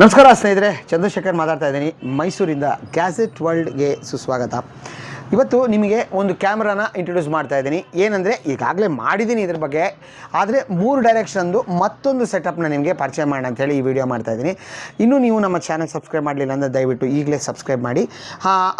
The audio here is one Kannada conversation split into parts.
ನಮಸ್ಕಾರ ಸ್ನೇಹಿತರೆ ಚಂದ್ರಶೇಖರ್ ಮಾತಾಡ್ತಾ ಇದ್ದೀನಿ. ಮೈಸೂರಿಂದ ಗ್ಯಾಸೆಟ್ ವರ್ಲ್ಡ್ಗೆ ಸುಸ್ವಾಗತ. ಇವತ್ತು ನಿಮಗೆ ಒಂದು ಕ್ಯಾಮ್ರಾನ ಇಂಟ್ರೊಡ್ಯೂಸ್ ಮಾಡ್ತಾ ಇದ್ದೀನಿ. ಏನಂದರೆ, ಈಗಾಗಲೇ ಮಾಡಿದ್ದೀನಿ ಇದ್ರ ಬಗ್ಗೆ. ಆದರೆ ಮೂರು ಡೈರೆಕ್ಷನ್ದು ಮತ್ತೊಂದು ಸೆಟಪ್ನ ನಿಮಗೆ ಪರಿಚಯ ಮಾಡೋಣ ಅಂತೇಳಿ ಈ ವಿಡಿಯೋ ಮಾಡ್ತಾ ಇದ್ದೀನಿ. ಇನ್ನೂ ನೀವು ನಮ್ಮ ಚಾನಲ್ ಸಬ್ಸ್ಕ್ರೈಬ್ ಮಾಡಲಿಲ್ಲ ಅಂದರೆ ದಯವಿಟ್ಟು ಈಗಲೇ ಸಬ್ಸ್ಕ್ರೈಬ್ ಮಾಡಿ.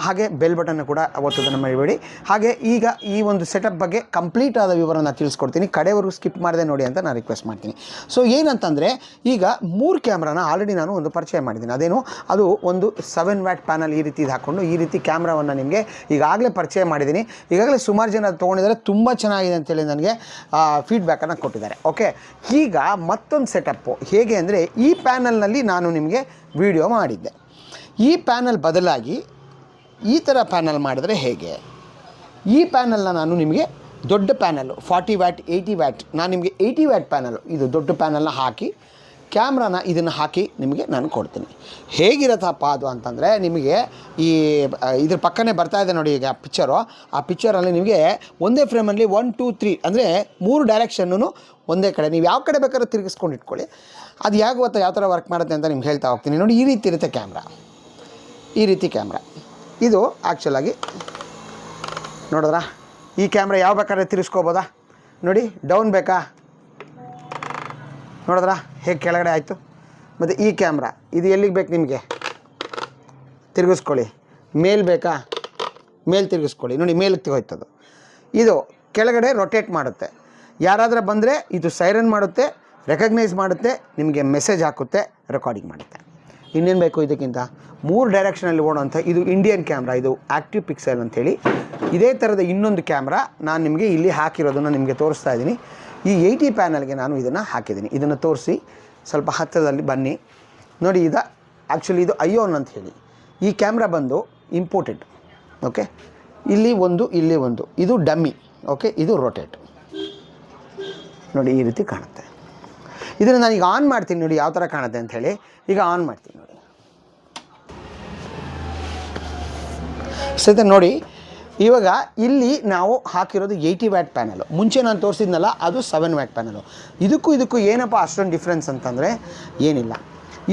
ಹಾಗೆ ಬೆಲ್ ಬಟನ್ ಕೂಡ ಒತ್ತೋದನ್ನು ಮರಿಬೇಡಿ. ಹಾಗೆ ಈಗ ಈ ಒಂದು ಸೆಟಪ್ ಬಗ್ಗೆ ಕಂಪ್ಲೀಟ್ ಆದ ವಿವರನ ತಿಳಿಸ್ಕೊಡ್ತೀನಿ. ಕಡೆವರೆಗೂ ಸ್ಕಿಪ್ ಮಾಡದೆ ನೋಡಿ ಅಂತ ನಾನು ರಿಕ್ವೆಸ್ಟ್ ಮಾಡ್ತೀನಿ. ಸೊ ಏನಂತಂದರೆ, ಈಗ ಮೂರು ಕ್ಯಾಮ್ರಾನ ಆಲ್ರೆಡಿ ನಾನು ಒಂದು ಪರಿಚಯ ಮಾಡಿದ್ದೀನಿ. ಅದೇನು, ಅದು ಒಂದು ಸೆವೆನ್ ವ್ಯಾಟ್ ಪ್ಯಾನಲ್ ಈ ರೀತಿ ಹಾಕ್ಕೊಂಡು ಈ ರೀತಿ ಕ್ಯಾಮ್ರಾವನ್ನು ನಿಮಗೆ ಈಗಾಗಲೇ ಪರಿಚಯ ಮಾಡಿದ್ದೀನಿ. ಈಗಾಗಲೇ ಸುಮಾರು ಜನ ತೊಗೊಂಡಿದ್ದಾರೆ. ತುಂಬ ಚೆನ್ನಾಗಿದೆ ಅಂತೇಳಿ ನನಗೆ ಫೀಡ್ಬ್ಯಾಕನ್ನು ಕೊಟ್ಟಿದ್ದಾರೆ. ಓಕೆ ಈಗ ಮತ್ತೊಂದು ಸೆಟಪ್ಪು ಹೇಗೆ ಅಂದರೆ ಈ ಪ್ಯಾನಲ್ನಲ್ಲಿ ನಾನು ನಿಮಗೆ ವಿಡಿಯೋ ಮಾಡಿದ್ದೆ. ಈ ಪ್ಯಾನಲ್ ಬದಲಾಗಿ ಈ ಥರ ಪ್ಯಾನಲ್ ಮಾಡಿದರೆ ಹೇಗೆ? ಈ ಪ್ಯಾನಲ್ನ ನಾನು ನಿಮಗೆ ದೊಡ್ಡ panel forty watt eighty watt ನಾನು ನಿಮಗೆ ಏಯ್ಟಿ ವ್ಯಾಟ್ ಪ್ಯಾನಲ್ಲು ಇದು ದೊಡ್ಡ ಪ್ಯಾನಲ್ನ ಹಾಕಿ ಕ್ಯಾಮ್ರಾನ ಇದನ್ನು ಹಾಕಿ ನಿಮಗೆ ನಾನು ಕೊಡ್ತೀನಿ. ಹೇಗಿರತ್ತಪ್ಪ ಅದು ಅಂತಂದರೆ ನಿಮಗೆ ಈ ಆ, ಇದ್ರ ಪಕ್ಕನೇ ಬರ್ತಾ ಇದೆ ನೋಡಿ ಈಗ ಪಿಕ್ಚರು ಆ ಪಿಕ್ಚರಲ್ಲಿ ನಿಮಗೆ ಒಂದೇ ಫ್ರೇಮಲ್ಲಿ ಒನ್ ಟೂ ತ್ರೀ ಅಂದರೆ ಮೂರು ಡೈರೆಕ್ಷನ್ನು ಒಂದೇ ಕಡೆ. ನೀವು ಯಾವ ಕಡೆ ಬೇಕಾದ್ರೂ ತಿರುಗಿಸ್ಕೊಂಡು ಇಟ್ಕೊಳ್ಳಿ. ಅದು ಯಾವ ಗೊತ್ತಾ ಯಾವ ಥರ ವರ್ಕ್ ಮಾಡುತ್ತೆ ಅಂತ ನಿಮ್ಗೆ ಹೇಳ್ತಾ ಹೋಗ್ತೀನಿ. ನೋಡಿ ಈ ರೀತಿ ಇರುತ್ತೆ ಕ್ಯಾಮ್ರಾ. ಈ ರೀತಿ ಕ್ಯಾಮ್ರಾ. ಇದು ಆ್ಯಕ್ಚುಲಾಗಿ ನೋಡಿದ್ರಾ? ಈ ಕ್ಯಾಮ್ರಾ ಯಾವ ಬೇಕಾದ್ರೆ ತಿರುಗಿಸ್ಕೋಬೋದಾ? ನೋಡಿ ಡೌನ್ ಬೇಕಾ? ನೋಡಿದ್ರಾ? ಹೇಗೆ ಕೆಳಗಡೆ ಆಯಿತು? ಮತ್ತು ಈ ಕ್ಯಾಮ್ರಾ, ಇದು ಎಲ್ಲಿಗೆ ಬೇಕು ನಿಮಗೆ? ತಿರುಗಿಸ್ಕೊಳ್ಳಿ. ಮೇಲ್ ಬೇಕಾ? ಮೇಲ್ ತಿರುಗಿಸ್ಕೊಳ್ಳಿ. ನೋಡಿ, ಮೇಲಕ್ಕೆ ಅದು ಇದು ಕೆಳಗಡೆ ರೊಟೇಟ್ ಮಾಡುತ್ತೆ. ಯಾರಾದರೂ ಬಂದರೆ ಇದು ಸೈರನ್ ಮಾಡುತ್ತೆ ರೆಕಗ್ನೈಸ್ ಮಾಡುತ್ತೆ, ನಿಮಗೆ ಮೆಸೇಜ್ ಹಾಕುತ್ತೆ ರೆಕಾರ್ಡಿಂಗ್ ಮಾಡುತ್ತೆ. ಇನ್ನೇನು ಬೇಕು ಇದಕ್ಕಿಂತ? ಮೂರು ಡೈರೆಕ್ಷನಲ್ಲಿ ಓಡೋಂಥ ಇದು ಇಂಡಿಯನ್ ಕ್ಯಾಮ್ರಾ ಇದು ಆ್ಯಕ್ಟಿವ್ ಪಿಕ್ಸೆಲ್ ಅಂಥೇಳಿ ಇದೇ ಥರದ ಇನ್ನೊಂದು ಕ್ಯಾಮ್ರಾ ನಾನು ನಿಮಗೆ ಇಲ್ಲಿ ಹಾಕಿರೋದನ್ನು ನಿಮಗೆ ತೋರಿಸ್ತಾ ಇದ್ದೀನಿ. ಈ ಏಯ್ಟಿ ಪ್ಯಾನಲ್ಗೆ ನಾನು ಇದನ್ನು ಹಾಕಿದ್ದೀನಿ. ಇದನ್ನು ತೋರಿಸಿ, ಸ್ವಲ್ಪ ಹತ್ತಿರದಲ್ಲಿ ಬನ್ನಿ. ನೋಡಿ, ಇದು ಆ್ಯಕ್ಚುಲಿ ಇದು ಐಯೋನ್ ಅಂತ ಹೇಳಿ. ಈ ಕ್ಯಾಮ್ರಾ ಬಂದು ಇಂಪೋರ್ಟೆಡ್ ಓಕೆ ಇಲ್ಲಿ ಒಂದು ಇಲ್ಲಿ ಒಂದು. ಇದು ಡಮ್ಮಿ ಓಕೆ ಇದು ರೊಟೇಟ್ ನೋಡಿ, ಈ ರೀತಿ ಕಾಣುತ್ತೆ. ಇದನ್ನು ನಾನು ಈಗ ಆನ್ ಮಾಡ್ತೀನಿ ನೋಡಿ ಯಾವ ಥರ ಕಾಣುತ್ತೆ ಅಂತ ಹೇಳಿ. ಈಗ ಆನ್ ಮಾಡ್ತೀನಿ ನೋಡಿ. ಸರಿ, ನೋಡಿ ಇವಾಗ ಇಲ್ಲಿ ನಾವು ಹಾಕಿರೋದು ಏಯ್ಟಿ ವ್ಯಾಟ್ ಪ್ಯಾನಲು ಮುಂಚೆ ನಾನು ತೋರಿಸಿದ್ನಲ್ಲ, ಅದು ಸೆವೆನ್ ವ್ಯಾಟ್ ಪ್ಯಾನಲು ಇದಕ್ಕೂ ಇದಕ್ಕೂ ಏನಪ್ಪ ಅಷ್ಟೊಂದು ಡಿಫ್ರೆನ್ಸ್ ಅಂತಂದರೆ ಏನಿಲ್ಲ.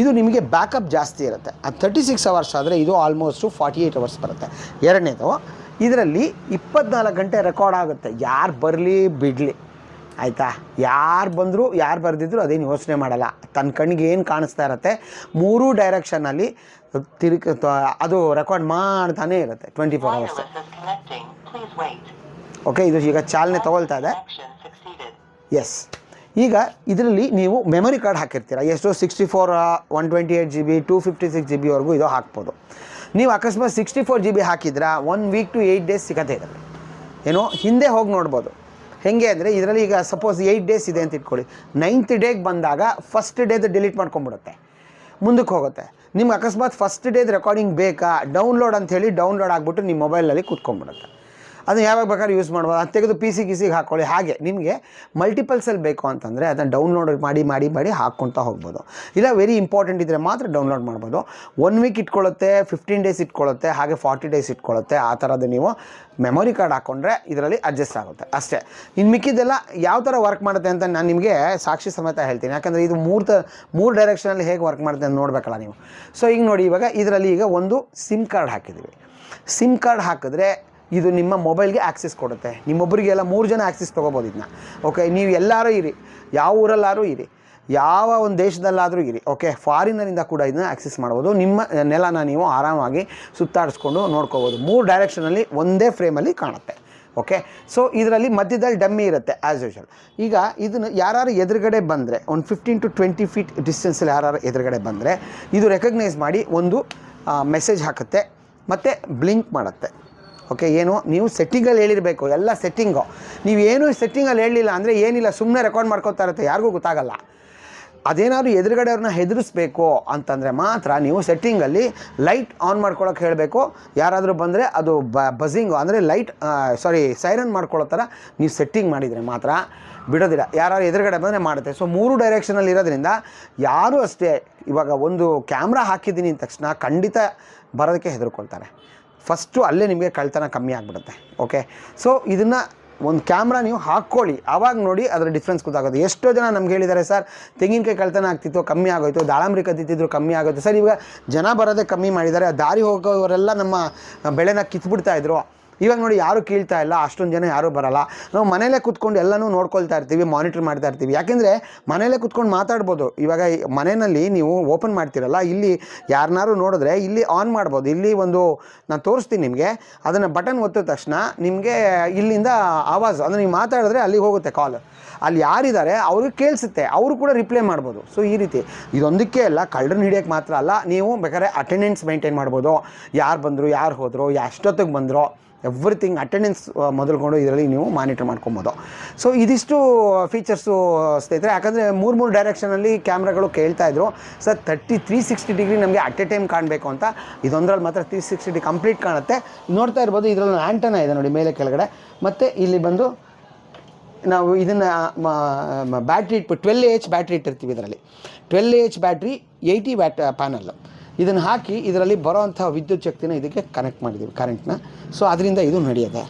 ಇದು ನಿಮಗೆ ಬ್ಯಾಕಪ್ ಜಾಸ್ತಿ ಇರುತ್ತೆ. ಅದು ತರ್ಟಿ ಸಿಕ್ಸ್ ಅವರ್ಸ್ ಆದರೆ ಇದು ಆಲ್ಮೋಸ್ಟು ಫಾರ್ಟಿ ಏಯ್ಟ್ ಅವರ್ಸ್ ಬರುತ್ತೆ. ಎರಡನೇದು, ಇದರಲ್ಲಿ ಇಪ್ಪತ್ನಾಲ್ಕು ಗಂಟೆ ರೆಕಾರ್ಡ್ ಆಗುತ್ತೆ. ಯಾರು ಬರಲಿ, ಬಿಡಲಿ. ಆಯಿತಾ? ಯಾರು ಬಂದರೂ ಯಾರು ಬರೆದಿದ್ರು ಅದೇನು ಯೋಚನೆ ಮಾಡಲ್ಲ. ತನ್ನ ಕಣ್ಣಿಗೆ ಏನು ಕಾಣಿಸ್ತಾ ಇರುತ್ತೆ ಮೂರೂ ಡೈರೆಕ್ಷನಲ್ಲಿ ತಿರುಗಿ ಅದು ರೆಕಾರ್ಡ್ ಮಾಡ್ತಾನೆ ಇರುತ್ತೆ ಟ್ವೆಂಟಿ ಫೋರ್ ಅವರ್ಸ್. ಓಕೆ ಇದು ಈಗ ಚಾಲನೆ ತಗೊಳ್ತಾ ಇದೆ. ಎಸ್ ಈಗ ಇದರಲ್ಲಿ ನೀವು ಮೆಮೊರಿ ಕಾರ್ಡ್ ಹಾಕಿರ್ತೀರ? ಎಷ್ಟು sixty four one twenty eight G B two fifty six G ಬಿವರೆಗೂ ಇದು ಹಾಕ್ಬೋದು. ನೀವು ಅಕಸ್ಮಾತ್ ಸಿಕ್ಸ್ಟಿ ಫೋರ್ ಜಿ ಬಿ ಹಾಕಿದ್ರೆ one week to eight days ಸಿಗತ್ತೆ ಇದರಲ್ಲಿ ಏನೋ ಹಿಂದೆ ಹೋಗಿ ನೋಡ್ಬೋದು. ಹೆಂಗೆ ಅಂದರೆ ಇದರಲ್ಲಿ ಈಗ ಸಪೋಸ್ ಏಯ್ಟ್ ಡೇಸ್ ಇದೆ ಅಂತ ಇಟ್ಕೊಳ್ಳಿ. ನೈನ್ತ್ ಡೇಗೆ ಬಂದಾಗ ಫಸ್ಟ್ ಡೇದು ಡಿಲೀಟ್ ಮಾಡ್ಕೊಂಬಿಡುತ್ತೆ ಮುಂದಕ್ಕೆ ಹೋಗುತ್ತೆ. ನಿಮ್ಗೆ ಅಕಸ್ಮಾತ್ ಫಸ್ಟ್ ಡೇದು ರೆಕಾರ್ಡಿಂಗ್ ಬೇಕಾ? ಡೌನ್ಲೋಡ್ ಅಂಥೇಳಿ ಡೌನ್ಲೋಡ್ ಆಗಿಬಿಟ್ಟು ನಿಮ್ಮ ಮೊಬೈಲಲ್ಲಿ ಕೂತ್ಕೊಂಡ್ಬಿಡುತ್ತೆ. ಅದನ್ನು ಯಾವಾಗ ಬೇಕಾದ್ರೂ ಯೂಸ್ ಮಾಡ್ಬೋದು. ಅದು ತೆಗೆದು ಪಿ ಸಿ ಗಿಸಿಗೆ ಹಾಕ್ಕೊಳ್ಳಿ ಹಾಗೆ ನಿಮಗೆ ಮಲ್ಟಿಪಲ್ಸಲ್ಲಿ ಬೇಕು ಅಂತಂದರೆ ಅದನ್ನು ಡೌನ್ಲೋಡ್ ಮಾಡಿ ಮಾಡಿ ಮಾಡಿ ಹಾಕ್ಕೊಳ್ತಾ ಹೋಗ್ಬೋದು. ಇಲ್ಲ ವೆರಿ ಇಂಪಾರ್ಟೆಂಟ್ ಇದ್ದರೆ ಮಾತ್ರ ಡೌನ್ಲೋಡ್ ಮಾಡ್ಬೋದು. ಒನ್ ವೀಕ್ ಇಟ್ಕೊಳ್ಳುತ್ತೆ ಫಿಫ್ಟೀನ್ ಡೇಸ್ ಇಟ್ಕೊಳ್ಳುತ್ತೆ, ಹಾಗೆ ಫಾರ್ಟಿ ಡೇಸ್ ಇಟ್ಕೊಳ್ಳುತ್ತೆ. ಆ ಥರದ್ದು ನೀವು ಮೆಮೊರಿ ಕಾರ್ಡ್ ಹಾಕ್ಕೊಂಡ್ರೆ ಇದರಲ್ಲಿ ಅಡ್ಜಸ್ಟ್ ಆಗುತ್ತೆ. ಅಷ್ಟೇ. ಇನ್ನು ಮಿಕ್ಕಿದ್ದೆಲ್ಲ ಯಾವ ಥರ ವರ್ಕ್ ಮಾಡುತ್ತೆ ಅಂತ ನಾನು ನಿಮಗೆ ಸಾಕ್ಷಿ ಸಮೇತ ಹೇಳ್ತೀನಿ. ಯಾಕಂದರೆ ಇದು ಮೂರು ತ ಮೂರು ಡೈರೆಕ್ಷನಲ್ಲಿ ಹೇಗೆ ವರ್ಕ್ ಮಾಡುತ್ತೆ ಅಂತ ನೋಡಬೇಕಲ್ಲ ನೀವು. ಸೊ ಈಗ ನೋಡಿ ಇವಾಗ ಇದರಲ್ಲಿ ಈಗ ಒಂದು ಸಿಮ್ ಕಾರ್ಡ್ ಹಾಕಿದ್ದೀವಿ ಸಿಮ್ ಕಾರ್ಡ್ ಹಾಕಿದ್ರೆ ಇದು ನಿಮ್ಮ ಮೊಬೈಲ್ಗೆ ಆ್ಯಕ್ಸೆಸ್ ಕೊಡುತ್ತೆ. ನಿಮ್ಮೊಬ್ಬರಿಗೆಲ್ಲ ಮೂರು ಜನ ಆ್ಯಕ್ಸೆಸ್ ತೊಗೋಬೋದು ಇದನ್ನ ಓಕೆ ನೀವು ಎಲ್ಲರೂ ಇರಿ. ಯಾವ ಊರಲ್ಲಾದರೂ ಇರಿ. ಯಾವ ಒಂದು ದೇಶದಲ್ಲಾದರೂ ಇರಿ. ಓಕೆ ಫಾರಿನರಿಂದ ಕೂಡ ಇದನ್ನ ಆ್ಯಕ್ಸೆಸ್ ಮಾಡ್ಬೋದು. ನಿಮ್ಮ ನೆಲನ ನೀವು ಆರಾಮಾಗಿ ಸುತ್ತಾಡಿಸ್ಕೊಂಡು ನೋಡ್ಕೋಬೋದು. ಮೂರು ಡೈರೆಕ್ಷನಲ್ಲಿ ಒಂದೇ ಫ್ರೇಮಲ್ಲಿ ಕಾಣುತ್ತೆ. ಓಕೆ ಸೊ ಇದರಲ್ಲಿ ಮಧ್ಯದಲ್ಲಿ ಡಮ್ಮಿ ಇರುತ್ತೆ ಆ್ಯಸ್ ಯೂಶಲ್ ಈಗ ಇದನ್ನು ಯಾರು ಎದುರುಗಡೆ ಬಂದರೆ, ಒಂದು ಫಿಫ್ಟೀನ್ ಟು ಟ್ವೆಂಟಿ ಫೀಟ್ ಡಿಸ್ಟೆನ್ಸಲ್ಲಿ ಯಾರು ಎದುರುಗಡೆ ಬಂದರೆ, ಇದು ರೆಕಗ್ನೈಸ್ ಮಾಡಿ ಒಂದು ಮೆಸೇಜ್ ಹಾಕುತ್ತೆ, ಮತ್ತು ಬ್ಲಿಂಕ್ ಮಾಡುತ್ತೆ. ಓಕೆ ಏನು? ನೀವು ಸೆಟ್ಟಿಂಗಲ್ಲಿ ಹೇಳಿರಬೇಕು, ಎಲ್ಲ ಸೆಟ್ಟಿಂಗು ನೀವು ಏನು ಸೆಟ್ಟಿಂಗಲ್ಲಿ ಹೇಳಲಿಲ್ಲ ಅಂದರೆ ಏನಿಲ್ಲ ಸುಮ್ಮನೆ ರೆಕಾರ್ಡ್ ಮಾಡ್ಕೊತಾ ಇರುತ್ತೆ, ಯಾರಿಗೂ ಗೊತ್ತಾಗಲ್ಲ. ಅದೇನಾದ್ರು ಎದುರುಗಡೆಯವ್ರನ್ನ ಹೆದರಿಸ್ಬೇಕು ಅಂತಂದರೆ ಮಾತ್ರ ನೀವು ಸೆಟ್ಟಿಂಗಲ್ಲಿ ಲೈಟ್ ಆನ್ ಮಾಡ್ಕೊಳಕ್ಕೆ ಹೇಳಬೇಕು. ಯಾರಾದರೂ ಬಂದರೆ ಅದು ಬ ಬಝಿಂಗು ಅಂದರೆ ಲೈಟ್ ಸಾರಿ ಸೈರನ್ ಮಾಡ್ಕೊಳ್ಳೋ ಥರ ನೀವು ಸೆಟ್ಟಿಂಗ್ ಮಾಡಿದರೆ ಮಾತ್ರ ಬಿಡೋದಿಲ್ಲ. ಯಾರು ಎದುರುಗಡೆ ಬಂದರೆ ಮಾಡುತ್ತೆ. ಸೊ ಮೂರು ಡೈರೆಕ್ಷನಲ್ಲಿ ಇರೋದ್ರಿಂದ ಯಾರೂ ಅಷ್ಟೇ ಇವಾಗ ಒಂದು ಕ್ಯಾಮ್ರಾ ಹಾಕಿದ್ದೀನಿ ಅಂದ ತಕ್ಷಣ ಖಂಡಿತ ಬರೋದಕ್ಕೆ ಹೆದರ್ಕೊಳ್ತಾರೆ. ಫಸ್ಟು ಅಲ್ಲೇ ನಿಮಗೆ ಕಳ್ತನ ಕಮ್ಮಿ ಆಗಿಬಿಡುತ್ತೆ ಓಕೆ ಸೊ ಇದನ್ನು ಒಂದು ಕ್ಯಾಮ್ರಾ ನೀವು ಹಾಕ್ಕೊಳ್ಳಿ. ಆವಾಗ ನೋಡಿ ಅದರ ಡಿಫ್ರೆನ್ಸ್ ಗೊತ್ತಾಗೋದು ಎಷ್ಟೋ ಜನ ನಮ್ಗೆ ಹೇಳಿದ್ದಾರೆ, ಸರ್, ತೆಂಗಿನಕಾಯಿ ಕಳ್ತನ ಆಗ್ತಿತ್ತು, ಕಮ್ಮಿ ಆಗೋಯ್ತು, ದಾಳಂಬ್ರಿ ಕದ್ದಿತ್ತಿದ್ರು ಕಮ್ಮಿ ಆಗೋಯ್ತು. ಸರ್, ಇವಾಗ ಜನ ಬರೋದೇ ಕಮ್ಮಿ ಮಾಡಿದ್ದಾರೆ. ದಾರಿ ಹೋಗೋವರೆಲ್ಲ ನಮ್ಮ ಬೆಳೆನ ಕಿತ್ಬಿಡ್ತಾ ಇದ್ರು. ಇವಾಗ ನೋಡಿ ಯಾರು ಕೀಳ್ತಾ ಇಲ್ಲ, ಅಷ್ಟೊಂದು ಜನ ಯಾರೂ ಬರಲ್ಲ. ನಾವು ಮನೇಲೇ ಕೂತ್ಕೊಂಡು ಎಲ್ಲನೂ ನೋಡ್ಕೊಳ್ತಾ ಇರ್ತೀವಿ ಮಾನಿಟರ್ ಮಾಡ್ತಾ ಇರ್ತೀವಿ. ಯಾಕೆಂದರೆ ಮನೇಲೇ ಕೂತ್ಕೊಂಡು ಮಾತಾಡ್ಬೋದು. ಇವಾಗ ಮನೆಯಲ್ಲಿ ನೀವು ಓಪನ್ ಮಾಡ್ತೀರಲ್ಲ, ಇಲ್ಲಿ ಯಾರನ್ನಾರು ನೋಡಿದ್ರೆ ಇಲ್ಲಿ ಆನ್ ಮಾಡ್ಬೋದು. ಇಲ್ಲಿ ಒಂದು ನಾನು ತೋರಿಸ್ತೀನಿ ನಿಮಗೆ. ಅದನ್ನು ಬಟನ್ ಒತ್ತಿದ ತಕ್ಷಣ ನಿಮಗೆ ಇಲ್ಲಿಂದ ಆವಾಜ್, ಅಂದರೆ ನೀವು ಮಾತಾಡಿದ್ರೆ ಅಲ್ಲಿಗೆ ಹೋಗುತ್ತೆ ಕಾಲ್ ಅಲ್ಲಿ ಯಾರಿದ್ದಾರೆ ಅವ್ರಿಗೆ ಕೇಳಿಸುತ್ತೆ, ಅವರು ಕೂಡ ರಿಪ್ಲೈ ಮಾಡ್ಬೋದು. ಸೊ ಈ ರೀತಿ. ಇದೊಂದಕ್ಕೆ ಅಲ್ಲ, ಕಳ್ಳರನ್ನ ಹಿಡಿಯೋಕ್ಕೆ ಮಾತ್ರ ಅಲ್ಲ, ನೀವು ಬೇಕಾದ್ರೆ ಅಟೆಂಡೆನ್ಸ್ ಮೇಂಟೈನ್ ಮಾಡ್ಬೋದು. ಯಾರು ಬಂದರು, ಯಾರು ಹೋದರು, ಎಷ್ಟೊತ್ತಿಗೆ ಬಂದರು ಎವ್ರಿಥಿಂಗ್ ಅಟೆಂಡೆನ್ಸ್ ಮೊದಲ್ಕೊಂಡು ಇದರಲ್ಲಿ ನೀವು ಮಾನಿಟರ್ ಮಾಡ್ಕೊಬೋದು. ಸೊ ಇದಿಷ್ಟು ಫೀಚರ್ಸು ಸ್ನೇಹಿತರೆ. ಯಾಕಂದರೆ ಮೂರು ಮೂರು ಡೈರೆಕ್ಷನಲ್ಲಿ ಕ್ಯಾಮ್ರಾಗಳು ಕೇಳ್ತಾ ಇದ್ರು. Sir thirty three sixty degree ನಮಗೆ ಅಟ್ ಎ ಟೈಮ್ ಕಾಣಬೇಕು ಅಂತ. ಇದೊಂದರಲ್ಲಿ ಮಾತ್ರ ತ್ರೀ ಸಿಕ್ಸ್ಟಿ ಡಿ ಕಂಪ್ಲೀಟ್ ಕಾಣುತ್ತೆ. ನೋಡ್ತಾ ಇರ್ಬೋದು, ಇದರಲ್ಲಿ ಆ್ಯಂಟನ ಇದೆ ನೋಡಿ ಮೇಲೆ ಕೆಳಗಡೆ. ಮತ್ತು ಇಲ್ಲಿ ಬಂದು ನಾವು ಇದನ್ನು ಬ್ಯಾಟ್ರಿ ಇಟ್ಬಿಟ್ಟು ಟ್ವೆಲ್ ಎಚ್ ಬ್ಯಾಟ್ರಿ ಇಟ್ಟಿರ್ತೀವಿ ಇದರಲ್ಲಿ. Twelve H battery eighty watt panel ಇದನ್ನು ಹಾಕಿ ಇದರಲ್ಲಿ ಬರೋವಂಥ ವಿದ್ಯುತ್ ಶಕ್ತಿನ ಇದಕ್ಕೆ ಕನೆಕ್ಟ್ ಮಾಡಿದ್ದೀವಿ ಕರೆಂಟ್ನ ಸೊ ಅದರಿಂದ ಇದು ನಡೆಯುತ್ತೆ.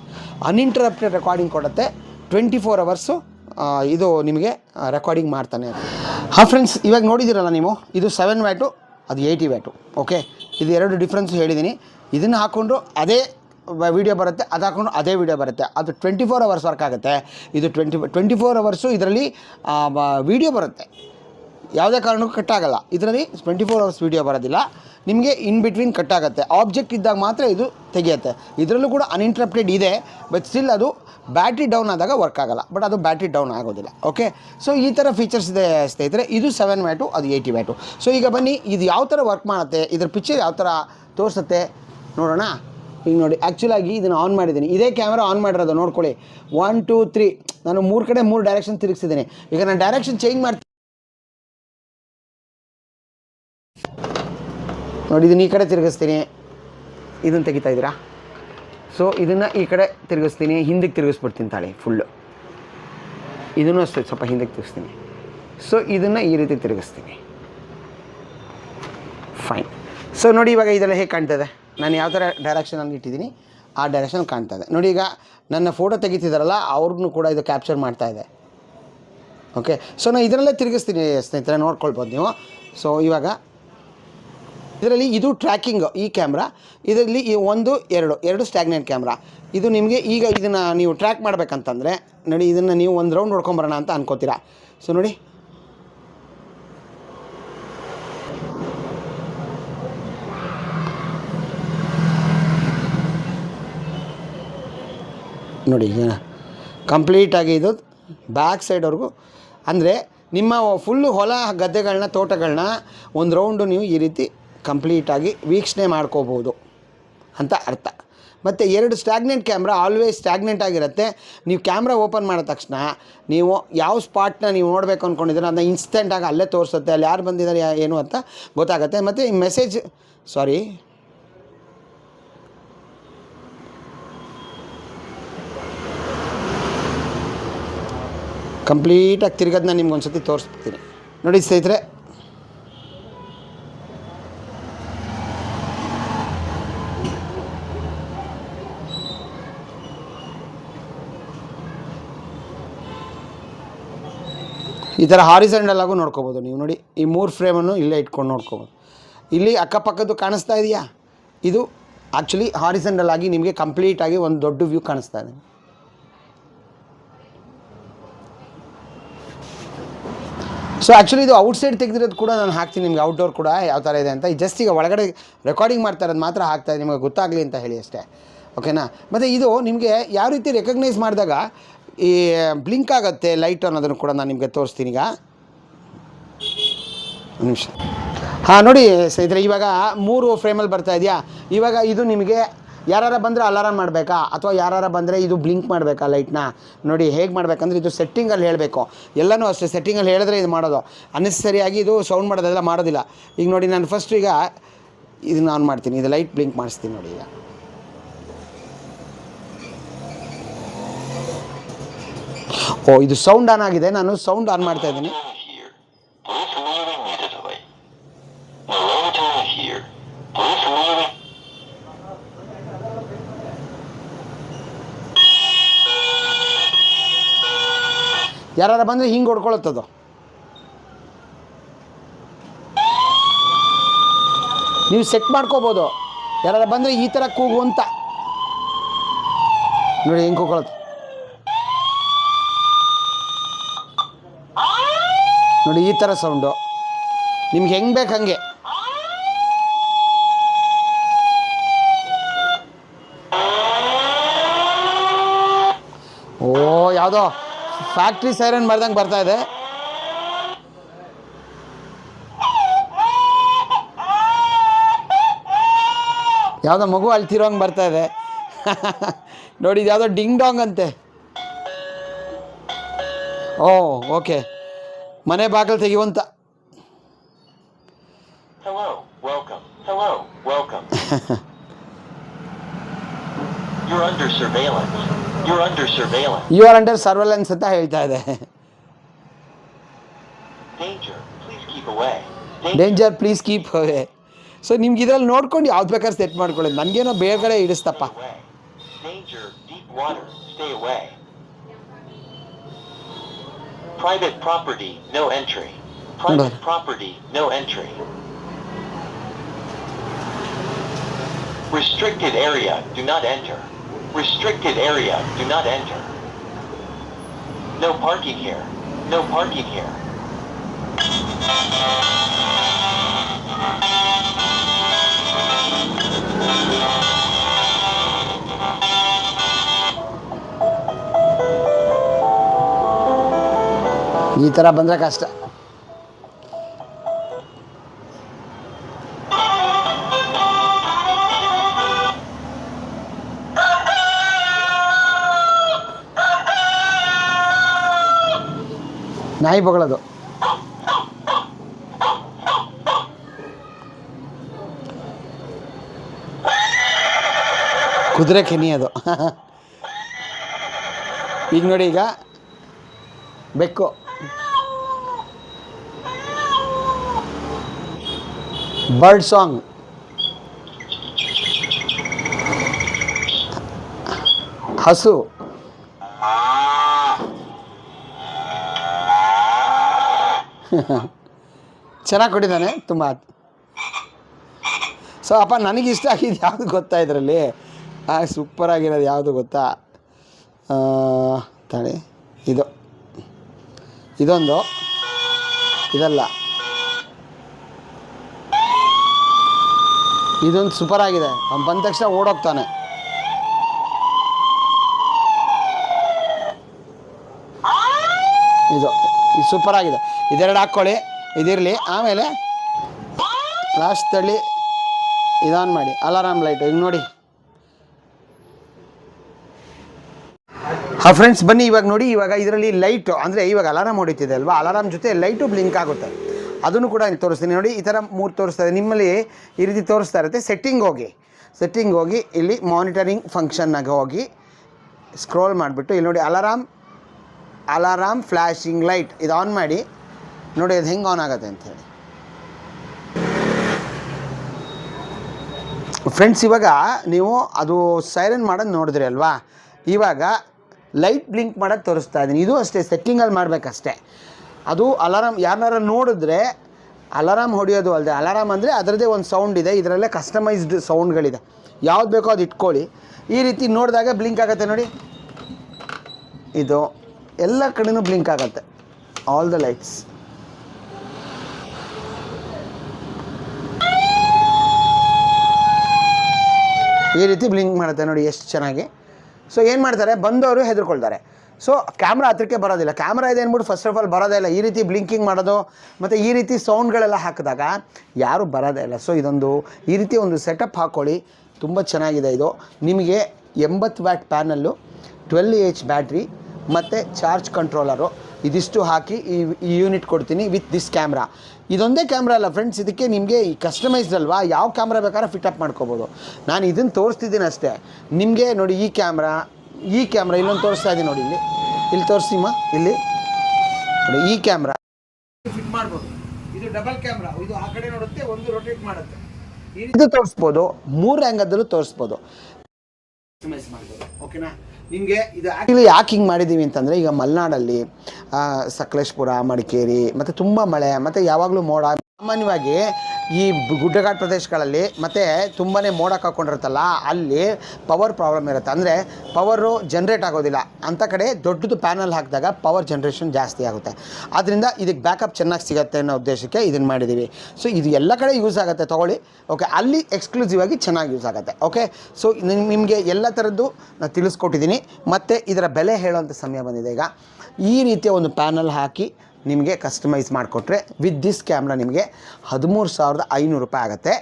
ಅನ್ಇಂಟರಪ್ಟೆಡ್ ರೆಕಾರ್ಡಿಂಗ್ ಕೊಡುತ್ತೆ. ಟ್ವೆಂಟಿ ಫೋರ್ ಅವರ್ಸು ಇದು ನಿಮಗೆ ರೆಕಾರ್ಡಿಂಗ್ ಮಾಡ್ತಾನೆ. ಹಾಂ ಫ್ರೆಂಡ್ಸ್ ಇವಾಗ ನೋಡಿದ್ದೀರಲ್ಲ ನೀವು, ಇದು ಸೆವೆನ್ ವ್ಯಾಟು ಅದು ಏಯ್ಟಿ ವ್ಯಾಟು ಓಕೆ ಇದು ಎರಡು ಡಿಫ್ರೆನ್ಸ್ ಹೇಳಿದ್ದೀನಿ. ಇದನ್ನು ಹಾಕ್ಕೊಂಡು ಅದೇ ವಿಡಿಯೋ ಬರುತ್ತೆ, ಅದು ಹಾಕೊಂಡು ಅದೇ ವಿಡಿಯೋ ಬರುತ್ತೆ. ಅದು ಟ್ವೆಂಟಿ ಫೋರ್ ಅವರ್ಸ್ ವರ್ಕ್ ಆಗುತ್ತೆ. ಇದು ಟ್ವೆಂಟಿ ಟ್ವೆಂಟಿ ಫೋರ್ ಅವರ್ಸು ಇದರಲ್ಲಿ ವಿಡಿಯೋ ಬರುತ್ತೆ. ಯಾವುದೇ ಕಾರಣಕ್ಕೂ ಕಟ್ ಆಗಲ್ಲ ಇದರಲ್ಲಿ ಟ್ವೆಂಟಿ ಫೋರ್ ಅವರ್ಸ್ ವೀಡಿಯೋ ಬರೋದಿಲ್ಲ. ನಿಮಗೆ ಇನ್ ಬಿಟ್ವೀನ್ ಕಟ್ ಆಗುತ್ತೆ ಆಬ್ಜೆಕ್ಟ್ ಇದ್ದಾಗ ಮಾತ್ರ ಇದು ತೆಗೆಯುತ್ತೆ. ಇದರಲ್ಲೂ ಕೂಡ ಅನ್ಇಂಟ್ರಪ್ಟೆಡ್ ಇದೆ ಬಟ್ ಸ್ಟಿಲ್ ಅದು ಬ್ಯಾಟ್ರಿ ಡೌನ್ ಆದಾಗ ವರ್ಕ್ ಆಗಲ್ಲ. ಬಟ್ ಅದು ಬ್ಯಾಟ್ರಿ ಡೌನ್ ಆಗೋದಿಲ್ಲ. ಓಕೆ ಸೊ ಈ ಥರ ಫೀಚರ್ಸ್ ಇದೆ ಸ್ನೇಹಿತರೆ. ಇದು ಸೆವೆನ್ ವ್ಯಾಟು ಅದು ಏಯ್ಟಿ ವ್ಯಾಟು ಸೊ ಈಗ ಬನ್ನಿ, ಇದು ಯಾವ ಥರ ವರ್ಕ್ ಮಾಡುತ್ತೆ? ಇದರ ಪಿಕ್ಚರ್ ಯಾವ ಥರ ತೋರಿಸುತ್ತೆ? ನೋಡೋಣ. ಈಗ ನೋಡಿ ಆ್ಯಕ್ಚುಲಾಗಿ ಇದನ್ನು ಆನ್ ಮಾಡಿದ್ದೀನಿ. ಇದೇ ಕ್ಯಾಮ್ರಾ ಆನ್ ಮಾಡಿರೋದು, ನೋಡ್ಕೊಳ್ಳಿ. ಒನ್ ಟೂ ತ್ರೀ ನಾನು ಮೂರು ಕಡೆ ಮೂರು ಡೈರೆಕ್ಷನ್ ತಿರುಗಿಸಿದ್ದೀನಿ. ಈಗ ನಾನು ಡೈರೆಕ್ಷನ್ ಚೇಂಜ್ ಮಾಡ್ತೀನಿ. ನೋಡಿ, ಇದನ್ನ ಈ ಕಡೆ ತಿರುಗಿಸ್ತೀನಿ. ಇದನ್ನು ತೆಗಿತಾ ಇದ್ದೀರಾ? ಸೊ ಇದನ್ನು ಈ ಕಡೆ ತಿರುಗಿಸ್ತೀನಿ, ಹಿಂದಕ್ಕೆ ತಿರುಗಿಸ್ಬಿಡ್ತೀನಿ ತಾಳಿ ಫುಲ್ಲು ಇದನ್ನು ಅಷ್ಟೇ, ಸ್ವಲ್ಪ ಹಿಂದಕ್ಕೆ ತಿರುಗಿಸ್ತೀನಿ. ಸೊ ಇದನ್ನು ಈ ರೀತಿ ತಿರುಗಿಸ್ತೀನಿ. ಫೈನ್ ಸೊ ನೋಡಿ, ಇವಾಗ ಇದೆಲ್ಲ ಹೇಗೆ ಕಾಣ್ತದೆ ನಾನು ಯಾವ ಥರ ಡೈರೆಕ್ಷನಲ್ಲಿ ಇಟ್ಟಿದ್ದೀನಿ, ಆ ಡೈರೆಕ್ಷನ್ ಕಾಣ್ತಾ ಇದೆ. ನೋಡಿ, ಈಗ ನನ್ನ ಫೋಟೋ ತೆಗಿತಿದ್ದಾರಲ್ಲ ಅವ್ರಿಗೂ ಕೂಡ ಇದು ಕ್ಯಾಪ್ಚರ್ ಮಾಡ್ತಾ ಇದೆ. ಓಕೆ ಸೊ ನಾನು ಇದರಲ್ಲೇ ತಿರುಗಿಸ್ತೀನಿ, ಸ್ನೇಹಿತರೆ, ನೋಡ್ಕೊಳ್ಬೋದು ನೀವು. ಸೊ ಇವಾಗ ಇದರಲ್ಲಿ ಇದು ಟ್ರ್ಯಾಕಿಂಗ್ ಈ ಕ್ಯಾಮ್ರಾ ಇದರಲ್ಲಿ ಈ ಒಂದು, ಎರಡು ಎರಡು ಸ್ಟ್ಯಾಗ್ನೆಂಟ್ ಕ್ಯಾಮ್ರಾ ಇದು ನಿಮಗೆ ಈಗ ಇದನ್ನು ನೀವು ಟ್ರ್ಯಾಕ್ ಮಾಡಬೇಕಂತಂದರೆ, ನೋಡಿ ಇದನ್ನು ನೀವು ಒಂದು ರೌಂಡ್ ನೋಡ್ಕೊಂಬರೋಣ ಅಂತ ಅನ್ಕೋತೀರಾ. ಸೊ ನೋಡಿ. ನೋಡಿ ಕಂಪ್ಲೀಟಾಗಿ ಇದು ಬ್ಯಾಕ್ ಸೈಡ್ವರೆಗೂ ಅಂದರೆ ನಿಮ್ಮ ಫುಲ್ಲು ಹೊಲ ಗದ್ದೆಗಳನ್ನ ತೋಟಗಳನ್ನ ಒಂದು ರೌಂಡು ನೀವು ಈ ರೀತಿ ಕಂಪ್ಲೀಟಾಗಿ ವೀಕ್ಷಣೆ ಮಾಡ್ಕೋಬೋದು ಅಂತ ಅರ್ಥ. ಮತ್ತು ಎರಡು ಸ್ಟ್ಯಾಗ್ನೆಂಟ್ ಕ್ಯಾಮ್ರಾ ಆಲ್ವೇಸ್ ಸ್ಟ್ಯಾಗ್ನೆಂಟ್ ಆಗಿರುತ್ತೆ. ನೀವು ಕ್ಯಾಮ್ರಾ ಓಪನ್ ಮಾಡಿದ ತಕ್ಷಣ ನೀವು ಯಾವ ಸ್ಪಾಟ್ನ ನೀವು ನೋಡಬೇಕು ಅಂದ್ಕೊಂಡಿದ್ದೀರ ಅದನ್ನ ಇನ್ಸ್ಟೆಂಟಾಗಿ ಅಲ್ಲೇ ತೋರಿಸುತ್ತೆ. ಅಲ್ಲಿ ಯಾರು ಬಂದಿದ್ದಾರೆ ಏನು ಅಂತ ಗೊತ್ತಾಗುತ್ತೆ. ಮತ್ತು ಈ ಮೆಸೇಜ್, ಸಾರಿ. ಕಂಪ್ಲೀಟಾಗಿ ತಿರ್ಗೋದನ್ನ ನಿಮ್ಗೆ ಒಂದು ಸತಿ ತೋರಿಸ್ಬಿಡ್ತೀನಿ. ನೋಡಿ ಸ್ನೇಹಿತರೆ ಈ ಥರ ಹಾರಿಸೆಂಡಲ್ಲಾಗೂ ನೋಡ್ಕೋಬೋದು ನೀವು. ನೋಡಿ, ಈ ಮೂರು ಫ್ರೇಮನ್ನು ಇಲ್ಲೇ ಇಟ್ಕೊಂಡು ನೋಡ್ಕೋಬೋದು. ಇಲ್ಲಿ ಅಕ್ಕಪಕ್ಕದ್ದು ಕಾಣಿಸ್ತಾ ಇದೆಯಾ? ಇದು ಆ್ಯಕ್ಚುಲಿ ಹಾರಿಸೆಂಡಲ್ ಆಗಿ ನಿಮಗೆ ಕಂಪ್ಲೀಟಾಗಿ ಒಂದು ದೊಡ್ಡ ವ್ಯೂ ಕಾಣಿಸ್ತಾ ಇದೆ. ಸೊ ಆ್ಯಕ್ಚುಲಿ ಇದು ಔಟ್ಸೈಡ್ ತೆಗೆದಿರೋದು ಕೂಡ ನಾನು ಹಾಕ್ತೀನಿ ನಿಮಗೆ ಔಟ್ಡೋರ್ ಕೂಡ ಯಾವ ಥರ ಇದೆ ಅಂತ. ಜಸ್ಟ್ ಈಗ ಒಳಗಡೆ ರೆಕಾರ್ಡಿಂಗ್ ಮಾಡ್ತಾ ಇರೋದು ಮಾತ್ರ ಹಾಕ್ತಾ ಇದೆ. ನಿಮಗೆ ಗೊತ್ತಾಗಲಿ ಅಂತ ಹೇಳಿ ಅಷ್ಟೇ. ಓಕೆನಾ ಮತ್ತು ಇದು ನಿಮಗೆ ಯಾವ ರೀತಿ ರೆಕಗ್ನೈಸ್ ಮಾಡಿದಾಗ ಈ ಬ್ಲಿಂಕ್ ಆಗುತ್ತೆ ಲೈಟ್ ಅನ್ನೋದನ್ನು ಕೂಡ ನಾನು ನಿಮಗೆ ತೋರಿಸ್ತೀನಿ ಈಗ. ನಿಮಿಷ. ಹಾಂ, ನೋಡಿ ಸ್ನೇಹಿತರೆ, ಇವಾಗ ಮೂರು ಫ್ರೇಮಲ್ಲಿ ಬರ್ತಾ ಇದೆಯಾ? ಇವಾಗ ಇದು ನಿಮಗೆ ಯಾರು ಬಂದರೆ ಅಲಾರಾಮ್ ಮಾಡಬೇಕಾ? ಅಥವಾ ಯಾರು ಬಂದರೆ ಇದು ಬ್ಲಿಂಕ್ ಮಾಡಬೇಕಾ ಲೈಟ್ನ ನೋಡಿ ಹೇಗೆ ಮಾಡಬೇಕಂದ್ರೆ ಇದು ಸೆಟ್ಟಿಂಗಲ್ಲಿ ಹೇಳಬೇಕು. ಎಲ್ಲನೂ ಅಷ್ಟೇ ಸೆಟ್ಟಿಂಗಲ್ಲಿ ಹೇಳಿದ್ರೆ ಇದು ಮಾಡೋದು. ಅನ್ನೆಸರಿಯಾಗಿ ಇದು ಸೌಂಡ್ ಮಾಡೋದೆಲ್ಲ ಮಾಡೋದಿಲ್ಲ. ಈಗ ನೋಡಿ, ನಾನು ಫಸ್ಟ್ ಈಗ ಇದನ್ನ ಆನ್ ಮಾಡ್ತೀನಿ. ಇದು ಲೈಟ್ ಬ್ಲಿಂಕ್ ಮಾಡಿಸ್ತೀನಿ ನೋಡಿ ಈಗ. ಓ, ಇದು ಸೌಂಡ್ ಆನ್ ಆಗಿದೆ. ನಾನು ಸೌಂಡ್ ಆನ್ ಮಾಡ್ತಾ ಇದ್ದೀನಿ. ಯಾರ ಬಂದ್ರೆ ಹಿಂಗೆ ಹೊಡ್ಕೊಳತ್ತದು. ನೀವು ಸೆಟ್ ಮಾಡ್ಕೋಬೋದು. ಯಾರು ಬಂದರೆ ಈ ಥರ ಕೂಗು ಅಂತ. ನೋಡಿ, ಹೆಂಗೆ ಕೂಗೊಳತ್ತೆ ನೋಡಿ, ಈ ಥರ ಸೌಂಡು ನಿಮ್ಗೆ ಹೆಂಗೆ ಬೇಕು ಹಂಗೆ? ಓ, ಯಾವುದೋ ಫ್ಯಾಕ್ಟ್ರಿ ಸೈರನ್ ಮಾಡ್ದಂಗೆ ಬರ್ತಾ ಇದೆ. ಯಾವುದೋ ಮಗು ಅಳ್ತಿರೋಂಗೆ ಬರ್ತಾ ಇದೆ. ನೋಡಿ ಇದು ಯಾವುದೋ ಡಿಂಗ್ ಡಾಂಗ್ ಅಂತೆ. ಓ ಓಕೆ ಮನೆ ಬಾಗಿಲು ತೆಗೆಯುವಂತ. ಯು ಆರ್ ಅಂಡರ್ ಸರ್ವಲೆನ್ಸ್ ಅಂತ ಹೇಳ್ತಾ ಇದೆ. Danger please keep O so ನಿಮ್ಗೆ ಇದ್ರಲ್ಲಿ ನೋಡ್ಕೊಂಡು ಯಾವ್ದು ಬೇಕಾದ್ರೆ ಸೆಟ್ ಮಾಡ್ಕೊಳ್ಳೋದ್ ನಂಗೇನೋ ಬೇರೆ ಕಡೆ ಇಡಿಸ್ತಪ್ಪ Private property. No entry. Private property. No entry. Restricted area. Do not enter. Restricted area. Do not enter. No parking here. No parking here. ಈ ಥರ ಬಂದರೆ ಕಷ್ಟ. ನಾಯಿ ಬಗಳದು. ಕುದುರೆ ಅದು. ಈಗ ನೋಡಿ ಈಗ ಬೆಕ್ಕು. Bird song. ಹಸು. ಚೆನ್ನಾಗಿ ಕೊಟ್ಟಿದ್ದಾನೆ, ತುಂಬ. ಸೊ ಅಪ್ಪ, ನನಗೆ ಇಷ್ಟ ಆಗಿದ್ದು ಯಾವುದು ಗೊತ್ತಾ ಇದರಲ್ಲಿ? ಸೂಪರ್ ಆಗಿರೋದು ಯಾವುದು ಗೊತ್ತಾ? ತಡಿ. ಇದು. ಇದೊಂದು. ಇದಲ್ಲ. ಇದೊಂದು ಸೂಪರ್ ಆಗಿದೆ. ಅವ್ನು ಬಂದ ತಕ್ಷಣ ಓಡೋಗ್ತಾನೆ. ಇದು ಇದು ಸೂಪರ್ ಆಗಿದೆ. ಇದೆರಡು ಹಾಕ್ಕೊಳ್ಳಿ. ಇದಿರಲಿ. ಆಮೇಲೆ ಲಾಸ್ಟ್ ತಳ್ಳಿ ಇದಾನ್ ಮಾಡಿ. ಅಲಾರಾಮ್ ಲೈಟ್ ಈಗ ನೋಡಿ. ಹಾ ಫ್ರೆಂಡ್ಸ್ ಬನ್ನಿ ಇವಾಗ ನೋಡಿ. ಇವಾಗ ಇದರಲ್ಲಿ ಲೈಟು ಅಂದರೆ ಇವಾಗ ಅಲಾರಾಮ್ ಹೊಡಿತಿದೆ ಅಲ್ವಾ? ಅಲಾರಾಮ್ ಜೊತೆ ಲೈಟು ಬ್ಲಿಂಕ್ ಆಗುತ್ತೆ. ಅದನ್ನು ಕೂಡ ಇಲ್ಲಿ ತೋರಿಸ್ತೀನಿ. ನೋಡಿ, ಈ ಥರ ಮೂರು ತೋರಿಸ್ತಾ ಇದೆ ನಿಮ್ಮಲ್ಲಿ ಈ ರೀತಿ ತೋರಿಸ್ತಾ ಇರುತ್ತೆ. ಸೆಟ್ಟಿಂಗ್ ಹೋಗಿ. ಸೆಟ್ಟಿಂಗ್ ಹೋಗಿ, ಇಲ್ಲಿ ಮಾನಿಟರಿಂಗ್ ಫಂಕ್ಷನ್ನಾಗ ಹೋಗಿ ಸ್ಕ್ರೋಲ್ ಮಾಡಿಬಿಟ್ಟು, ಇಲ್ಲಿ ನೋಡಿ ಅಲಾರಾಮ್ ಅಲಾರಾಮ್ ಫ್ಲ್ಯಾಶಿಂಗ್ ಲೈಟ್ ಇದು ಆನ್ ಮಾಡಿ, ನೋಡಿ, ಅದು ಹೆಂಗೆ ಆನ್ ಆಗುತ್ತೆ ಅಂಥೇಳಿ ಫ್ರೆಂಡ್ಸ್ ಇವಾಗ ನೀವು ಅದು ಸೈರನ್ ಮಾಡೋದು ನೋಡಿದ್ರಿ ಅಲ್ವಾ? ಇವಾಗ ಲೈಟ್ ಬ್ಲಿಂಕ್ ಮಾಡೋದು ತೋರಿಸ್ತಾ ಇದ್ದೀನಿ ಇದು ಅಷ್ಟೇ ಸೆಟ್ಟಿಂಗಲ್ಲಿ ಮಾಡಬೇಕಷ್ಟೇ. ಅದು ಅಲಾರಾಮ್ ಯಾರನ್ನಾರ ನೋಡಿದ್ರೆ ಅಲಾರಾಮ್ ಹೊಡೆಯೋದು ಅಲ್ಲದೆ ಅಲಾರಾಮ್ ಅಂದರೆ ಅದರದ್ದೇ ಒಂದು ಸೌಂಡ್ ಇದೆ, ಇದರಲ್ಲೇ ಕಸ್ಟಮೈಸ್ಡ್ ಸೌಂಡ್ಗಳಿದೆ ಯಾವ್ದು ಬೇಕೋ ಅದು ಇಟ್ಕೊಳ್ಳಿ. ಈ ರೀತಿ ನೋಡಿದಾಗ ಬ್ಲಿಂಕ್ ಆಗುತ್ತೆ ನೋಡಿ. ಇದು ಎಲ್ಲ ಕಡೆನೂ ಬ್ಲಿಂಕ್ ಆಗುತ್ತೆ. ಆಲ್ ದ ಲೈಟ್ಸ್ ಈ ರೀತಿ ಬ್ಲಿಂಕ್ ಮಾಡುತ್ತೆ ನೋಡಿ, ಎಷ್ಟು ಚೆನ್ನಾಗಿ. ಸೊ ಏನು ಮಾಡ್ತಾರೆ? ಬಂದವರು ಹೆದರ್ಕೊಳ್ತಾರೆ. ಸೊ ಕ್ಯಾಮ್ರಾ ಹತ್ರಕ್ಕೆ ಬರೋದಿಲ್ಲ. ಕ್ಯಾಮ್ರಾ ಇದೆ ಅಂದ್ಬಿಟ್ಟು ಫಸ್ಟ್ ಆಫ್ ಆಲ್ ಬರೋದೇ ಇಲ್ಲ. ಈ ರೀತಿ ಬ್ಲಿಂಕಿಂಗ್ ಮಾಡೋದು, ಮತ್ತು ಈ ರೀತಿ ಸೌಂಡ್ಗಳೆಲ್ಲ ಹಾಕಿದಾಗ ಯಾರೂ ಬರೋದೇ ಇಲ್ಲ. ಸೊ ಇದೊಂದು, ಈ ರೀತಿ ಒಂದು ಸೆಟಪ್ ಹಾಕ್ಕೊಳ್ಳಿ ತುಂಬ ಚೆನ್ನಾಗಿದೆ ಇದು. ನಿಮಗೆ ಎಂಬತ್ತು watt panel twelve H battery ಮತ್ತು ಚಾರ್ಜ್ ಕಂಟ್ರೋಲರು ಇದಿಷ್ಟು ಹಾಕಿ ಈ ಯೂನಿಟ್ ಕೊಡ್ತೀನಿ ವಿತ್ ದಿಸ್ ಕ್ಯಾಮ್ರಾ ಇದೊಂದೇ ಕ್ಯಾಮ್ರಾ ಅಲ್ಲ ಫ್ರೆಂಡ್ಸ್ ಇದಕ್ಕೆ ನಿಮಗೆ ಈ ಕಸ್ಟಮೈಸ್ಡ್ ಅಲ್ವಾ? ಯಾವ ಕ್ಯಾಮ್ರಾ ಬೇಕಾದ್ರೆ ಫಿಟಪ್ ಮಾಡ್ಕೋಬೋದು. ನಾನು ಇದನ್ನು ತೋರಿಸ್ತಿದ್ದೀನಿ ಅಷ್ಟೇ. ನಿಮಗೆ ನೋಡಿ ಈ ಕ್ಯಾಮ್ರಾ ಈ ಕ್ಯಾಮ್ರಾ ಇಲ್ಲೊಂದು ತೋರಿಸ್ತಾ ಇದ್ದೀನಿ ನೋಡಿ ಇಲ್ಲಿ. ಇಲ್ಲಿ ತೋರಿಸಿಮ್ಮ ಇಲ್ಲಿ. ನೋಡಿ ಈ ಕ್ಯಾಮ್ರಾ. ಫಿಟ್ ಮಾಡ್ಬೋದು. ಇದು ಡಬಲ್ ಕ್ಯಾಮ್ರಾ ಇದು ಆ ಕಡೆ ನೋಡುತ್ತೆ ಒಂದು ರೊಟೇಟ್ ಮಾಡುತ್ತೆ. ಇದು ತೋರಿಸ್ಬೋದು ಮೂರು ಆ್ಯಂಗದಲ್ಲೂ ತೋರಿಸ್ಬೋದು. ಕಸ್ಟಮೈಸ್ ಮಾಡ್ಬೋದು. ಓಕೆನಾ ನಿಮಗೆ ಇದು ಆ್ಯಕ್ಚುಲಿ ಯಾಕೆ ಹಿಂಗೆ ಮಾಡಿದ್ದೀವಿ ಅಂತಂದರೆ ಈಗ ಮಲೆನಾಡಲ್ಲಿ ಸಕಲೇಶ್ಪುರ ಮಡಿಕೇರಿ ಮತ್ತು ತುಂಬ ಮಳೆ ಮತ್ತು ಯಾವಾಗಲೂ ಮೋಡ ಸಾಮಾನ್ಯವಾಗಿ ಈ ಗುಡ್ಡಗಾಡು ಪ್ರದೇಶಗಳಲ್ಲಿ ಮತ್ತು ತುಂಬಾ ಮೋಡ ಕಾಕೊಂಡಿರುತ್ತಲ್ಲ ಅಲ್ಲಿ ಪವರ್ ಪ್ರಾಬ್ಲಮ್ ಇರುತ್ತೆ. ಅಂದರೆ ಪವರು ಜನ್ರೇಟ್ ಆಗೋದಿಲ್ಲ. ಅಂಥ ಕಡೆ ದೊಡ್ಡದು ಪ್ಯಾನಲ್ ಹಾಕಿದಾಗ ಪವರ್ ಜನ್ರೇಷನ್ ಜಾಸ್ತಿ ಆಗುತ್ತೆ. ಆದ್ದರಿಂದ ಇದಕ್ಕೆ ಬ್ಯಾಕಪ್ ಚೆನ್ನಾಗಿ ಸಿಗುತ್ತೆ ಅನ್ನೋ ಉದ್ದೇಶಕ್ಕೆ ಇದನ್ನು ಮಾಡಿದ್ದೀವಿ ಸೊ ಇದು ಎಲ್ಲ ಕಡೆ ಯೂಸ್ ಆಗುತ್ತೆ. ತೊಗೊಳ್ಳಿ. ಓಕೆ ಅಲ್ಲಿ ಎಕ್ಸ್ಕ್ಲೂಸಿವ್ ಆಗಿ ಚೆನ್ನಾಗಿ ಯೂಸ್ ಆಗುತ್ತೆ. ಓಕೆ ಸೊ ನಿಮಗೆ ಎಲ್ಲ ಥರದ್ದು ನಾನು ತಿಳಿಸ್ಕೊಟ್ಟಿದ್ದೀನಿ ಮತ್ತು ಇದರ ಬೆಲೆ ಹೇಳುವಂಥ ಸಮಯ ಬಂದಿದೆ ಈಗ. ಈ ರೀತಿಯ ಒಂದು ಪ್ಯಾನಲ್ ಹಾಕಿ ನಿಮಗೆ ಕಸ್ಟಮೈಸ್ ಮಾಡಿಕೊಟ್ರೆ ವಿತ್ ದಿಸ್ ಕ್ಯಾಮ್ರಾ ನಿಮಗೆ ಹದಿಮೂರು ಸಾವಿರದ ಐನೂರು ರೂಪಾಯಿ ಆಗುತ್ತೆ.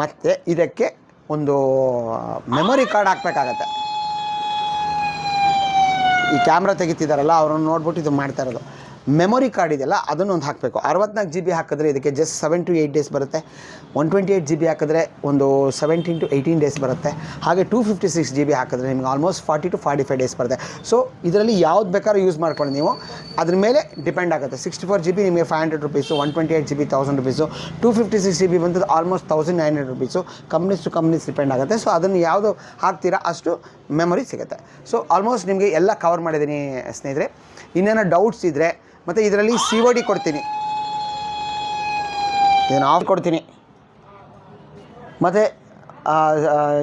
ಮತ್ತು ಇದಕ್ಕೆ ಒಂದು ಮೆಮೊರಿ ಕಾರ್ಡ್ ಹಾಕ್ಬೇಕಾಗತ್ತೆ. ಈ ಕ್ಯಾಮ್ರಾ ತೆಗಿತಿದ್ದಾರಲ್ಲ ಅವ್ರನ್ನ ನೋಡ್ಬಿಟ್ಟು ಇದು ಮಾಡ್ತಾ ಇರೋದು. ಮೆಮೊರಿ ಕಾರ್ಡ್ ಇದೆಯಲ್ಲ, ಅದನ್ನು ಒಂದು ಹಾಕಬೇಕು. ಅರವತ್ನಾಲ್ಕು ಜಿ ಬಿ ಹಾಕಿದ್ರೆ ಇದಕ್ಕೆ just seven to eight days ಬರುತ್ತೆ. One twenty eight G B ಹಾಕಿದ್ರೆ ಒಂದು ಸೆವೆಂಟೀನ್ ಟು ಏಯ್ಟೀನ್ ಡೇಸ್ ಬರುತ್ತೆ. ಹಾಗೆ two fifty six G B ಹಾಕಿದ್ರೆ ನಿಮ್ಗೆ almost forty to forty five days ಬರುತ್ತೆ. ಸೊ ಇದರಲ್ಲಿ ಯಾವ್ದು ಬೇಕಾದ್ರೂ ಯೂಸ್ ಮಾಡ್ಕೊಳ್ಳಿ ನೀವು. ಅದ್ರ ಮೇಲೆ ಡಿಪೆಂಡ್ ಆಗುತ್ತೆ. ಸಿಕ್ಸ್ಟಿ ಫೋರ್ ಜಿ ಬಿ ನಿಮಗೆ five hundred rupees one twenty eight G B thousand rupees two fifty six G B ಬಂದದ್ದು almost thousand nine hundred rupees companies to companies depend ಆಗುತ್ತೆ. ಸೊ ಅದನ್ನು ಯಾವುದು ಹಾಕ್ತೀರಾ ಅಷ್ಟು ಮೆಮೊರಿ ಸಿಗುತ್ತೆ. ಸೊ ಆಲ್ಮೋಸ್ಟ್ ನಿಮಗೆ ಎಲ್ಲ ಕವರ್ ಮಾಡಿದ್ದೀನಿ ಸ್ನೇಹಿತರೆ. ಇನ್ನೇನೋ ಡೌಟ್ಸ್ ಇದ್ದರೆ ಮತ್ತು ಇದರಲ್ಲಿ ಸಿ ಒ ಡಿ ಕೊಡ್ತೀನಿ. ಇದನ್ನು ಆಫ್ ಕೊಡ್ತೀನಿ. ಮತ್ತು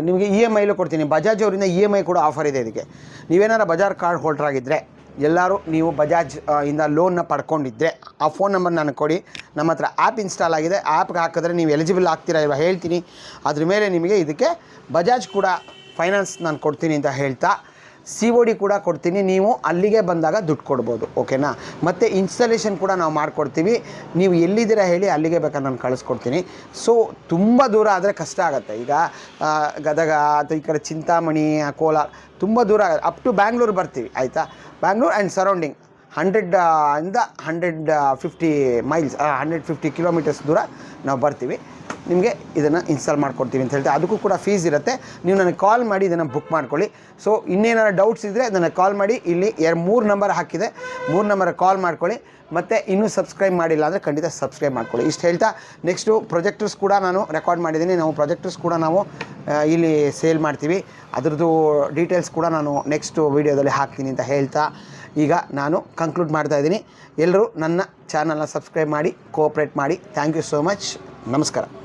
ನಿಮಗೆ ಇ ಎಂ ಐಲು ಕೊಡ್ತೀನಿ. ಬಜಾಜ್ ಅವರಿಂದ ಇ ಎಂ ಐ ಕೂಡ ಆಫರ್ ಇದೆ ಇದಕ್ಕೆ. ನೀವೇನಾರು ಬಜಾರ್ ಕಾರ್ಡ್ ಹೋಲ್ಡರ್ ಆಗಿದ್ದರೆ ಎಲ್ಲರೂ ನೀವು ಬಜಾಜ್ ಇಂದ ಲೋನ್ನ ಪಡ್ಕೊಂಡಿದ್ದರೆ ಆ ಫೋನ್ ನಂಬರ್ ನನಗೆ ಕೊಡಿ. ನಮ್ಮ ಹತ್ರ ಆ್ಯಪ್ ಇನ್ಸ್ಟಾಲ್ ಆಗಿದೆ. ಆ್ಯಪ್ಗೆ ಹಾಕಿದ್ರೆ ನೀವು ಎಲಿಜಿಬಲ್ ಆಗ್ತೀರಾ ಇವಾಗ ಹೇಳ್ತೀನಿ. ಅದ್ರ ಮೇಲೆ ನಿಮಗೆ ಇದಕ್ಕೆ ಬಜಾಜ್ ಕೂಡ ಫೈನಾನ್ಸ್ ನಾನು ಕೊಡ್ತೀನಿ ಅಂತ ಹೇಳ್ತಾ ಸಿ ಒ ಡಿ ಕೂಡ ಕೊಡ್ತೀನಿ. ನೀವು ಅಲ್ಲಿಗೆ ಬಂದಾಗ ದುಡ್ಡು ಕೊಡ್ಬೋದು. ಓಕೆನಾ? ಮತ್ತು ಇನ್ಸ್ಟಾಲೇಷನ್ ಕೂಡ ನಾವು ಮಾಡಿಕೊಡ್ತೀವಿ. ನೀವು ಎಲ್ಲಿದ್ದೀರಾ ಹೇಳಿ ಅಲ್ಲಿಗೆ ಬೇಕಾದ್ರೆ ನಾನು ಕಳಿಸ್ಕೊಡ್ತೀನಿ. ಸೊ ತುಂಬ ದೂರ ಆದರೆ ಕಷ್ಟ ಆಗುತ್ತೆ. ಈಗ ಗದಗ ಅಥವಾ ಈ ಕಡೆ ಚಿಂತಾಮಣಿ, ಕೋಲಾರ, ತುಂಬ ದೂರ ಆಗುತ್ತೆ. ಅಪ್ ಟು ಬ್ಯಾಂಗ್ಳೂರು ಬರ್ತೀವಿ, ಆಯಿತಾ? ಬ್ಯಾಂಗ್ಳೂರು ಆ್ಯಂಡ್ ಸರೌಂಡಿಂಗ್ ಹಂಡ್ರೆಡ್ ಇಂದ hundred fifty miles hundred fifty kilometres ದೂರ ನಾವು ಬರ್ತೀವಿ. ನಿಮಗೆ ಇದನ್ನು ಇನ್ಸ್ಟಾಲ್ ಮಾಡ್ಕೊಡ್ತೀವಿ ಅಂತ ಹೇಳ್ತೀವಿ ಅದಕ್ಕೂ ಕೂಡ ಫೀಸ್ ಇರುತ್ತೆ. ನೀವು ನನಗೆ ಕಾಲ್ ಮಾಡಿ ಇದನ್ನು ಬುಕ್ ಮಾಡ್ಕೊಳ್ಳಿ. ಸೊ ಇನ್ನೇನಾದ್ರು ಡೌಟ್ಸ್ ಇದ್ದರೆ ಅದನ್ನು ಕಾಲ್ ಮಾಡಿ, ಇಲ್ಲಿ ಎರಡು, ಮೂರು ನಂಬರ್ ಹಾಕಿದೆ. ಮೂರು ನಂಬರ್ ಕಾಲ್ ಮಾಡ್ಕೊಳ್ಳಿ. ಮತ್ತು ಇನ್ನೂ ಸಬ್ಸ್ಕ್ರೈಬ್ ಮಾಡಿಲ್ಲ ಅಂದರೆ ಖಂಡಿತ ಸಬ್ಸ್ಕ್ರೈಬ್ ಮಾಡ್ಕೊಳ್ಳಿ. ಇಷ್ಟು ಹೇಳ್ತಾ ನೆಕ್ಸ್ಟು ಪ್ರೊಜೆಕ್ಟರ್ಸ್ ಕೂಡ ನಾನು ರೆಕಾರ್ಡ್ ಮಾಡಿದ್ದೀನಿ. ನಾವು ಪ್ರೊಜೆಕ್ಟರ್ಸ್ ಕೂಡ ನಾವು ಇಲ್ಲಿ ಸೇಲ್ ಮಾಡ್ತೀವಿ. ಅದರದ್ದು ಡೀಟೇಲ್ಸ್ ಕೂಡ ನಾನು ನೆಕ್ಸ್ಟು ವೀಡಿಯೋದಲ್ಲಿ ಹಾಕ್ತೀನಿ ಅಂತ ಹೇಳ್ತಾ. ಈಗ ನಾನು ಕಂಕ್ಲೂಡ್ ಮಾಡ್ತಾ ಇದ್ದೀನಿ. ಎಲ್ಲರೂ ನನ್ನ ಚಾನಲ್ನ ಸಬ್ಸ್ಕ್ರೈಬ್ ಮಾಡಿ ಕೋಆಪ್ರೇಟ್ ಮಾಡಿ. ಥ್ಯಾಂಕ್ ಯು ಸೋ ಮಚ್ ನಮಸ್ಕಾರ.